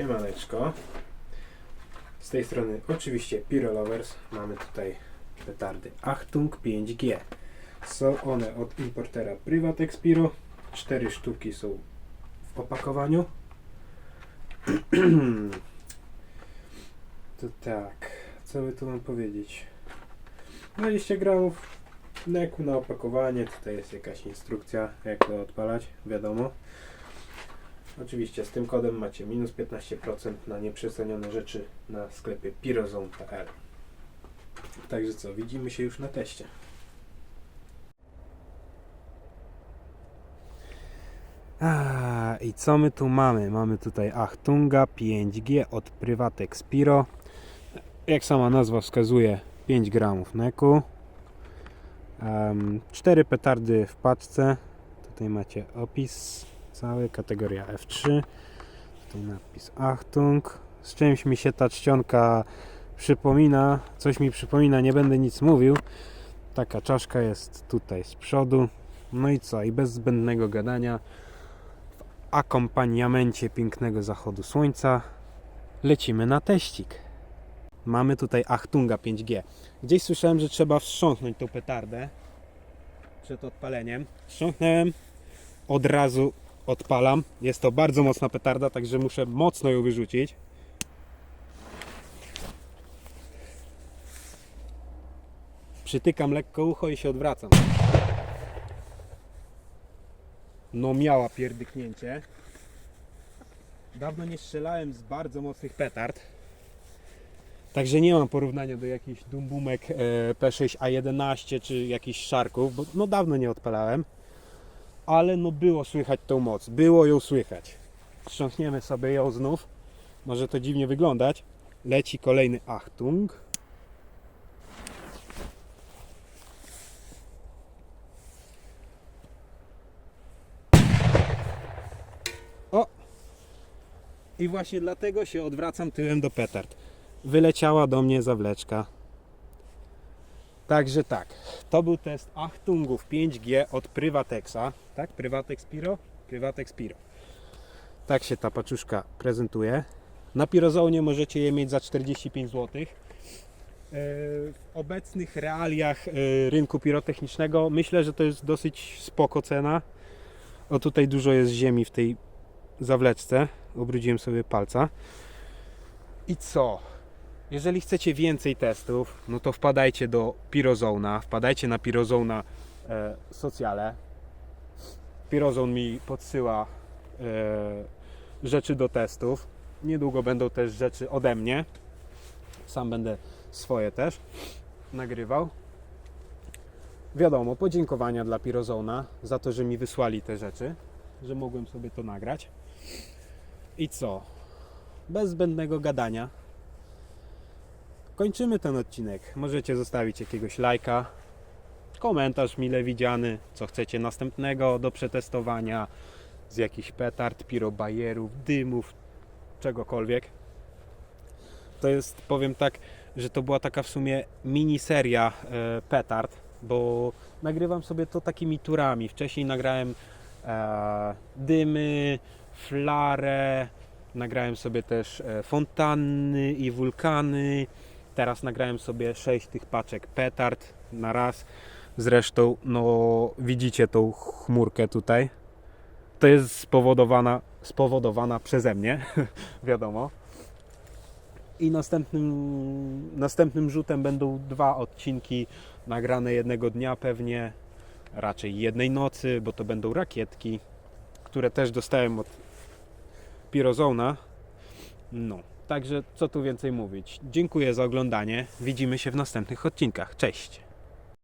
Siemaneczko. Z tej strony oczywiście Pyro Lovers. Mamy tutaj petardy Achtung 5G. Są one od importera Privatex Pyro. Cztery sztuki są w opakowaniu. to tak, co by tu mam powiedzieć? 20 gramów neku na opakowanie. Tutaj jest jakaś instrukcja, jak to odpalać, wiadomo. Oczywiście z tym kodem macie minus 15% na nieprzecenione rzeczy na sklepie pirozone.pl. Także co, widzimy się już na teście. A, I co my tu mamy? Mamy tutaj Achtunga 5G od Privatex Piro. Jak sama nazwa wskazuje, 5 gramów neku. Cztery petardy w paczce. Tutaj macie opis cały, kategoria F3. Tutaj napis Achtung. Z czymś mi się ta czcionka przypomina, coś mi przypomina, nie będę nic mówił. Taka czaszka jest tutaj z przodu. No i co? I bez zbędnego gadania, w akompaniamencie pięknego zachodu słońca lecimy na teścik. Mamy tutaj Achtunga 5G. Gdzieś słyszałem, że trzeba wstrząsnąć tą petardę przed odpaleniem. Wstrząsnąłem, od razu odpalam. Jest to bardzo mocna petarda, także muszę mocno ją wyrzucić. Przytykam lekko ucho i się odwracam. No miała pierdyknięcie. Dawno nie strzelałem z bardzo mocnych petard. Także nie mam porównania do jakichś dumbumek e, P6A11 czy jakichś szarków, bo no dawno nie odpalałem. Ale no było słychać tą moc, było ją słychać. Strząsniemy sobie ją znów. Może to dziwnie wyglądać. Leci kolejny Achtung. O! I właśnie dlatego się odwracam tyłem do petard. Wyleciała do mnie zawleczka. Także tak, to był test Achtungów 5G od Privatexa. Tak? Privatex Piro? Privatex Piro. Tak się ta paczuszka prezentuje. Na Pirozone możecie je mieć za 45 zł. E, W obecnych realiach e, rynku pirotechnicznego myślę, że to jest dosyć spoko cena. O tutaj dużo jest ziemi w tej zawleczce. Obrudziłem sobie palca. I co? Jeżeli chcecie więcej testów, no to wpadajcie do Pirozona, wpadajcie na Pirozona e, socjale. Pirozon mi podsyła e, rzeczy do testów. Niedługo będą też rzeczy ode mnie. Sam będę swoje też nagrywał. Wiadomo, podziękowania dla Pirozona za to, że mi wysłali te rzeczy, że mogłem sobie to nagrać. I co? Bez zbędnego gadania kończymy ten odcinek. Możecie zostawić jakiegoś lajka, komentarz mile widziany, co chcecie następnego do przetestowania, z jakichś petard, pirobajerów, dymów, czegokolwiek. To jest, powiem tak, że to była taka w sumie mini seria e, petard, bo nagrywam sobie to takimi turami. Wcześniej nagrałem e, dymy, flarę, nagrałem sobie też e, fontanny i wulkany. Teraz nagrałem sobie 6 tych paczek petard na raz. Zresztą, no widzicie tą chmurkę tutaj. To jest spowodowana, spowodowana przeze mnie, wiadomo. I następnym, następnym rzutem będą dwa odcinki nagrane jednego dnia pewnie, raczej jednej nocy, bo to będą rakietki, które też dostałem od Pirozona. No, także co tu więcej mówić. Dziękuję za oglądanie. Widzimy się w następnych odcinkach. Cześć!